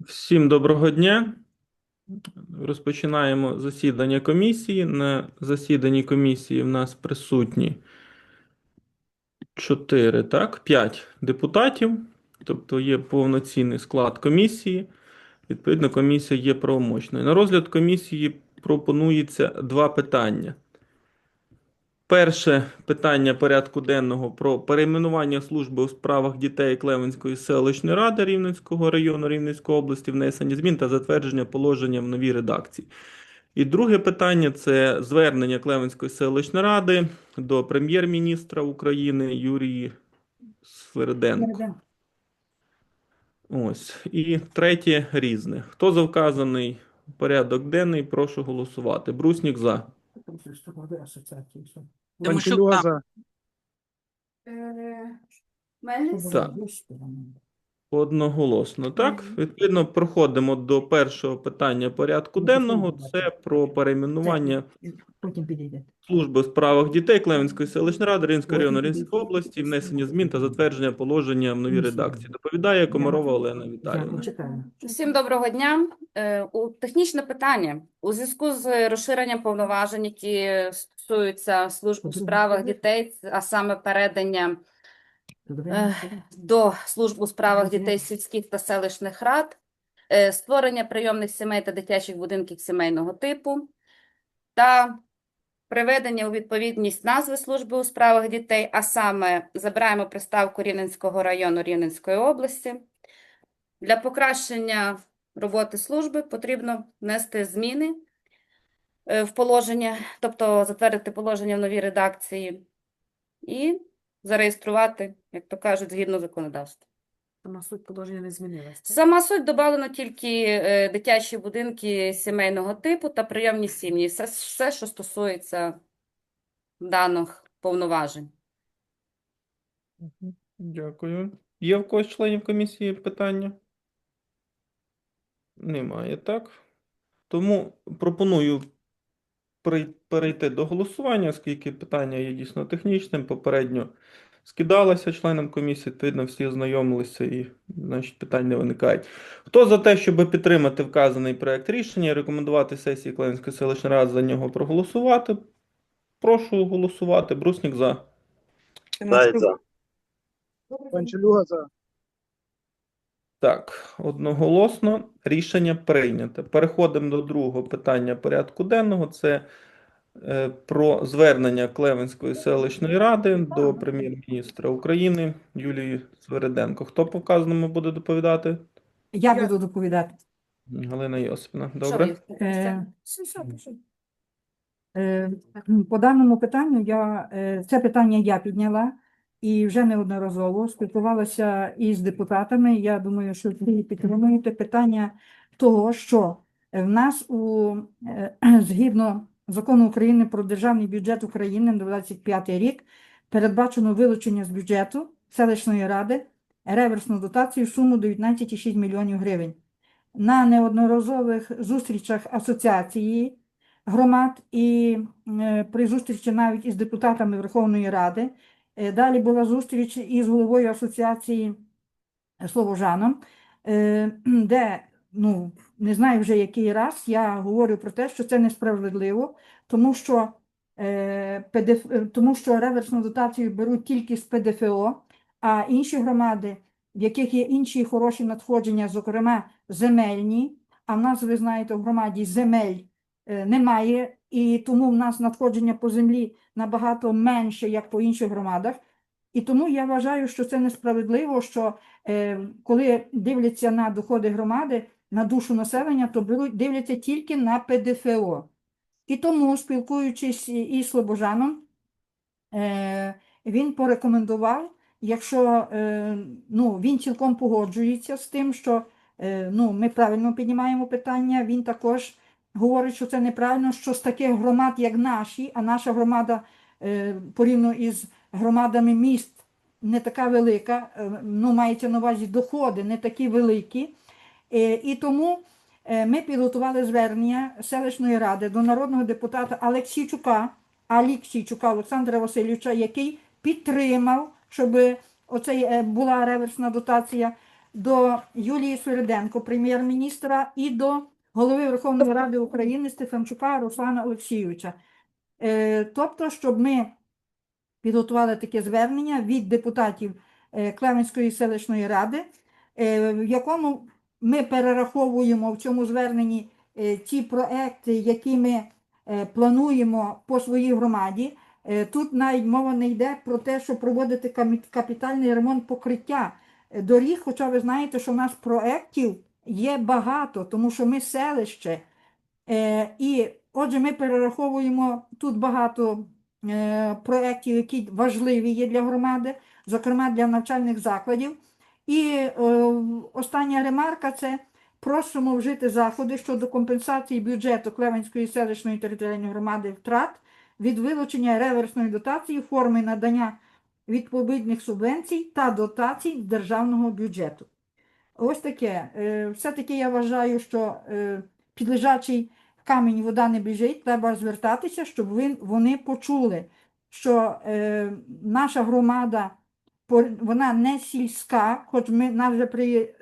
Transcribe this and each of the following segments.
Всім доброго дня. Розпочинаємо засідання комісії. На засіданні комісії в нас присутні 4, так, 5 депутатів, тобто є повноцінний склад комісії. Відповідно, комісія є правомочною. На розгляд комісії пропонується два питання. Перше питання порядку денного про перейменування служби у справах дітей Клевенської селищної ради Рівненського району Рівненської області, внесення змін та затвердження положення в новій редакції. І друге питання це звернення Клевенської селищної ради до прем'єр-міністра України Юрії Сверденко. Ось. І третє різне. Хто за вказаний порядок денний, прошу голосувати. Бруснік за. Тимощук Ванчелюга за. за. Е, Мельник? Так. Одноголосно. Так, відповідно, проходимо до першого питання порядку денного. Це про перейменування Потім підійде. служби у справах дітей Клевенської селищної ради Рівненського району Рівненської області, внесення змін та затвердження положення в новій редакції. Доповідає Комарова Олена Віталіївна. Всім доброго дня. Е, У технічне питання у зв'язку з розширенням повноважень, які стосуються служб у справах дітей, а саме передання до служб у справах дітей сільських та селищних рад, е, створення прийомних сімей та дитячих будинків сімейного типу та приведення у відповідність назви служби у справах дітей, а саме забираємо приставку Рівненського району Рівненської області. Для покращення роботи служби потрібно внести зміни е, в положення, тобто затвердити положення в новій редакції. І зареєструвати, як то кажуть, згідно законодавства. Сама суть положення не змінилася. Сама суть додано тільки е, дитячі будинки сімейного типу та прийомні сім'ї. Все, все, що стосується даних повноважень. Дякую. Є в когось членів комісії питання? Немає, так? Тому пропоную перейти до голосування, оскільки питання є дійсно технічним. Попередньо скидалося членам комісії, відповідно, всі ознайомилися і, значить, питань не виникають. Хто за те, щоб підтримати вказаний проект рішення і рекомендувати сесії Клевенської селищної ради за нього проголосувати? Прошу голосувати. Бруснік за. Тимощук Ванчелюга за. Так, одноголосно рішення прийнято. Переходимо до другого питання порядку денного. Це е, про звернення Клевенської селищної ради до прем'єр-міністра України Юлії Свериденко. Хто по вказаному буде доповідати? Я буду доповідати. Галина Йосипівна. Добре. Е, пиши. Е, По даному питанню я е, це питання я підняла і вже неодноразово спілкувалася із депутатами. Я думаю, що ви підтримуєте питання того, що в нас у е, згідно закону України про державний бюджет України на 25 рік передбачено вилучення з бюджету селищної ради реверсну дотацію суму 19,6 мільйонів гривень. На неодноразових зустрічах асоціації громад і е, при зустрічі навіть із депутатами Верховної Ради. Е, Далі була зустріч із головою асоціації Словожаном, е, де, ну, не знаю вже який раз, я говорю про те, що це несправедливо, тому що, е, е, тому що реверсну дотацію беруть тільки з ПДФО, а інші громади, в яких є інші хороші надходження, зокрема земельні, а в нас, ви знаєте, в громаді земель е, немає, і тому в нас надходження по землі набагато менше, як по інших громадах. І тому я вважаю, що це несправедливо, що е, коли дивляться на доходи громади, на душу населення, то беруть, дивляться тільки на ПДФО. І тому, спілкуючись із Слобожаном, е, він порекомендував, якщо е, ну, він цілком погоджується з тим, що е, ну, ми правильно піднімаємо питання, він також говорить, що це неправильно, що з таких громад, як наші, а наша громада е, порівняно із громадами міст не така велика, е, ну, мається на увазі доходи не такі великі. Е, І тому ми підготували звернення селищної ради до народного депутата Алексійчука, Аліксійчука Олександра Васильовича, який підтримав, щоб оцей е, була реверсна дотація до Юлії Свириденко, прем'єр-міністра, і до голови Верховної Ради України Стефанчука Руслана Олексійовича. Е, Тобто, щоб ми підготували таке звернення від депутатів е, Клеменської селищної ради, е, в якому ми перераховуємо в цьому зверненні ті проекти, які ми плануємо по своїй громаді. Тут навіть мова не йде про те, щоб проводити капітальний ремонт покриття доріг, хоча ви знаєте, що в нас проєктів є багато, тому що ми селище. Е, І отже, ми перераховуємо тут багато е, проєктів, які важливі є для громади, зокрема для навчальних закладів. І е, остання ремарка це просимо вжити заходи щодо компенсації бюджету Клевенської селищної територіальної громади втрат від вилучення реверсної дотації в формі надання відповідних субвенцій та дотацій державного бюджету. Ось таке. Е, Все-таки я вважаю, що е, підлежачий камінь вода не біжить, треба звертатися, щоб вони почули, що е, наша громада вона не сільська, хоч ми, нас вже при,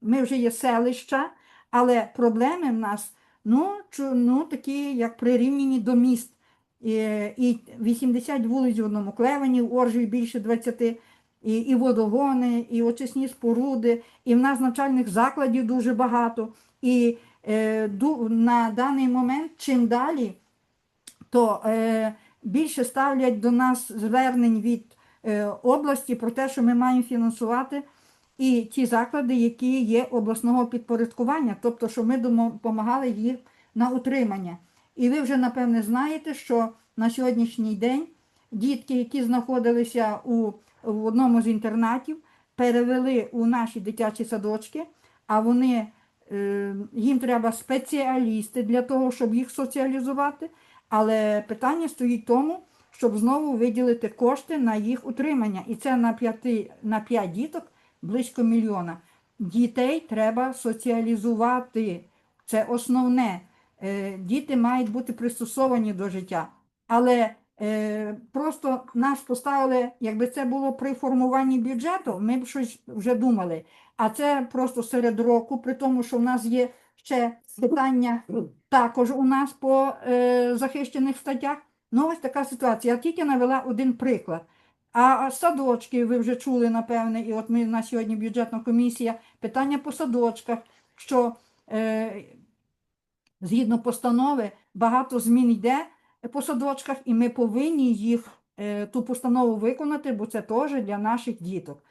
ми вже є селища, але проблеми в нас ну, ну, такі, як прирівняні до міст. І 80 вулиць в одному клевені, в Оржі більше 20, і, і водогони, і очисні споруди, і в нас навчальних закладів дуже багато. І е, ду, на даний момент, чим далі, то е, більше ставлять до нас звернень від е, області про те, що ми маємо фінансувати і ті заклади, які є обласного підпорядкування, тобто, що ми допомагали їх на утримання. І ви вже, напевне, знаєте, що на сьогоднішній день дітки, які знаходилися у, в одному з інтернатів, перевели у наші дитячі садочки, а вони, е, їм треба спеціалісти для того, щоб їх соціалізувати. Але питання стоїть тому, щоб знову виділити кошти на їх утримання. І це на 5, на 5 діток близько мільйона. Дітей треба соціалізувати. Це основне. Е, Діти мають бути пристосовані до життя. Але просто нас поставили, якби це було при формуванні бюджету, ми б щось вже думали. А це просто серед року, при тому, що в нас є ще питання також у нас по е, захищених статтях. Ну, ось така ситуація. Я тільки навела один приклад. А садочки ви вже чули, напевне, і от ми на сьогодні бюджетна комісія, питання по садочках, що е, згідно постанови багато змін йде по садочках, і ми повинні їх е, ту постанову виконати, бо це теж для наших діток.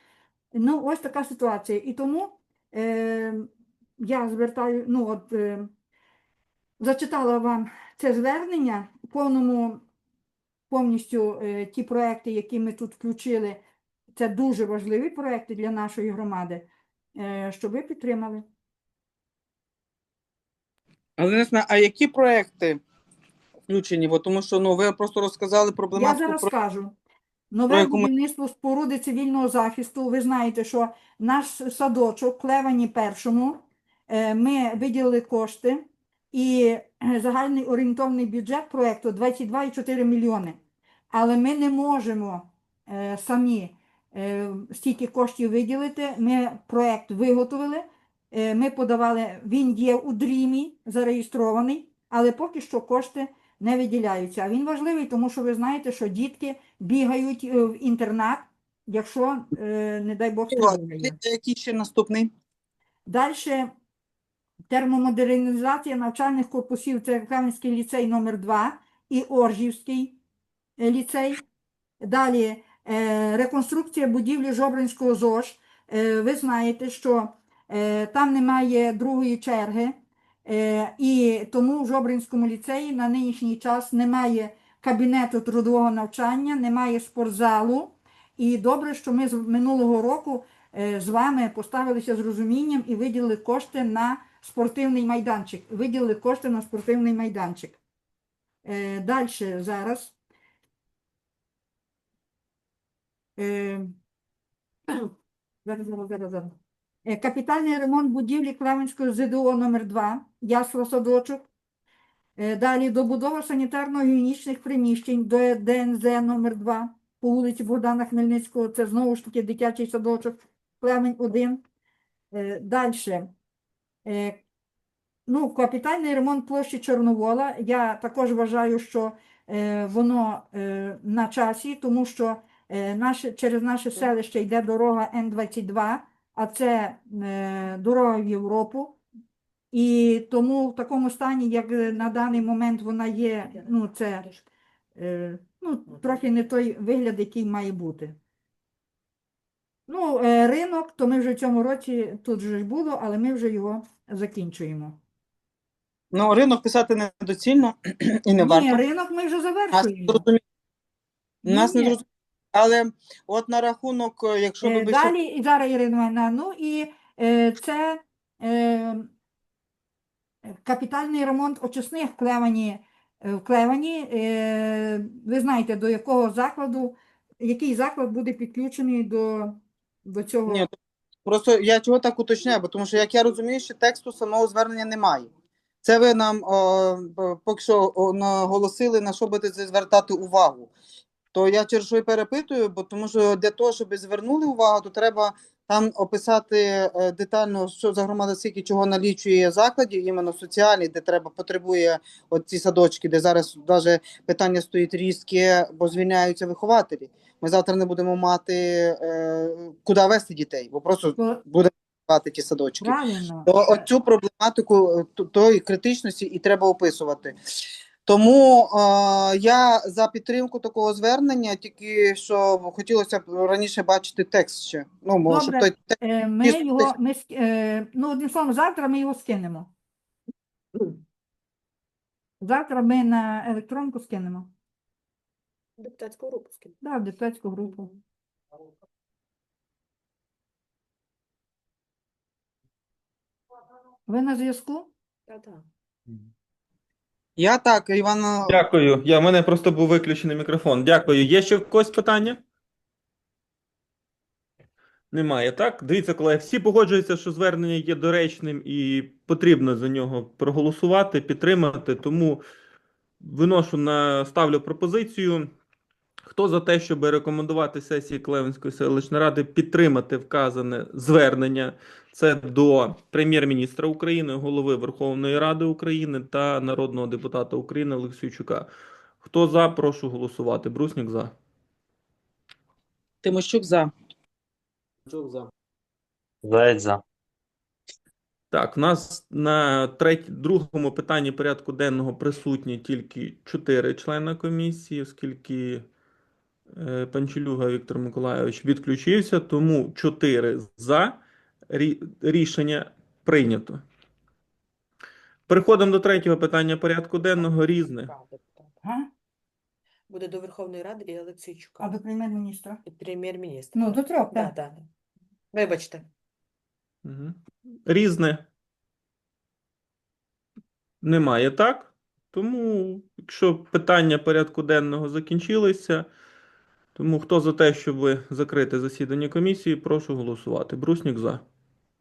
Ну, ось така ситуація. І тому е, я звертаю, ну от е, зачитала вам це звернення повному, повністю е, ті проекти, які ми тут включили. Це дуже важливі проекти для нашої громади, е, щоб ви підтримали. Знаю, а які проекти включені? Бо тому що ну ви просто розказали Я зараз про скажу. Нове ми- будівництво споруди цивільного захисту. Ви знаєте, що наш садочок Клевані першому е, ми виділили кошти і е, загальний орієнтовний бюджет проєкту 22,4 мільйони. Але ми не можемо е, самі стільки коштів виділити. Ми проєкт виготовили, ми подавали, він є у дрімі зареєстрований, але поки що кошти не виділяються. А він важливий, тому що ви знаєте, що дітки бігають е, в інтернат, якщо, е, не дай Бог, який ще наступний? Далі термомодернізація навчальних корпусів. Це Кам'янський ліцей номер 2 і Оржівський е, ліцей. Далі реконструкція будівлі Жобринського ЗОЖ. Ви знаєте, що там немає другої черги, і тому в Жобринському ліцеї на нинішній час немає кабінету трудового навчання, немає спортзалу. І добре, що ми з минулого року е, з вами поставилися з розумінням і виділили кошти на спортивний майданчик. Виділили кошти на спортивний майданчик. Е, Далі зараз. Е, Зараз, зараз, зараз. Е, Капітальний ремонт будівлі Клеменського ЗДО номер 2 ясла садочок. Е, Далі добудова санітарно-гігієнічних приміщень до ДНЗ номер 2 по вулиці Богдана Хмельницького. Це знову ж таки дитячий садочок Клемень 1. Е, Далі. Ну, капітальний ремонт площі Чорновола. Я також вважаю, що е, воно е, на часі, тому що е, наше, через наше селище йде дорога Н-22, а це е, дорога в Європу. І тому в такому стані, як на даний момент вона є, ну це е, ну, трохи не той вигляд, який має бути. Ну, е, ринок, то ми вже в цьому році тут вже було, але ми вже його закінчуємо. Ну, ринок писати недоцільно і не Ні, варто. ринок ми вже Нас не завершуємо. зрозуміло. Нас не зрозуміло. Але от на рахунок, е, якщо Е, ви Далі, і зараз Ірина ну і е, це е, капітальний ремонт очисних в Клевані. е, В Клевані. Е, ви знаєте, до якого закладу, який заклад буде підключений до, до цього. Ні, Просто я чого так уточняю, бо тому що, як я розумію, що тексту самого звернення немає. Це ви нам о, поки що наголосили, на що будете звертати увагу. То я через що й перепитую, бо тому що для того, щоб звернули увагу, то треба там описати е, детально, що за громада скільки чого налічує закладів, іменно соціальних, де треба потребує от ці садочки, де зараз навіть питання стоїть різке, бо звільняються вихователі. Ми завтра не будемо мати е, куди вести дітей, бо просто То- буде ті садочки. Правильно. То оцю проблематику е, тої критичності і треба описувати. Тому е, я за підтримку такого звернення, тільки що хотілося б раніше бачити текст ще. Ну, може, Добре. той текст Е, Ми його, ми, ск- е, ну, одним словом, завтра ми його скинемо. Завтра ми на електронку скинемо. Депутатську групу скину. Да, в депутатську групу. Ви на зв'язку? Та-та. Я так, Іван. Дякую. Я, в мене просто був виключений мікрофон. Дякую. Є ще в когось питання? Немає, так? Дивіться, колеги, всі погоджуються, що звернення є доречним і потрібно за нього проголосувати, підтримати. Тому виношу на ставлю пропозицію. Хто за те, щоб рекомендувати сесії Клевенської селищної ради підтримати вказане звернення? Це до прем'єр-міністра України, голови Верховної Ради України та народного депутата України Олексійчука. Хто за, прошу голосувати. Бруснік за. Тимощук за. Заєць за. Так, у нас на треть... другому питанні порядку денного присутні тільки чотири члени комісії, оскільки Панчелюга Віктор Миколайович відключився, тому чотири за рішення прийнято. Переходимо до третього питання порядку денного різне. Буде до Верховної Ради і Олексійчука. А до прем'єр-міністра? Прем'єр-міністр. Ну, до трьох, Да, так. да. Вибачте. Угу. Різне. Немає, так? Тому, якщо питання порядку денного закінчилися, тому хто за те, щоб закрити засідання комісії, прошу голосувати. Бруснік за.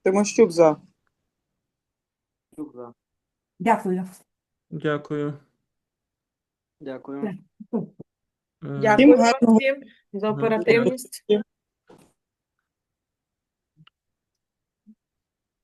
Тимощук за. Дякую. Дякую. Дякую. Е, Дякую гарного- всім за оперативність.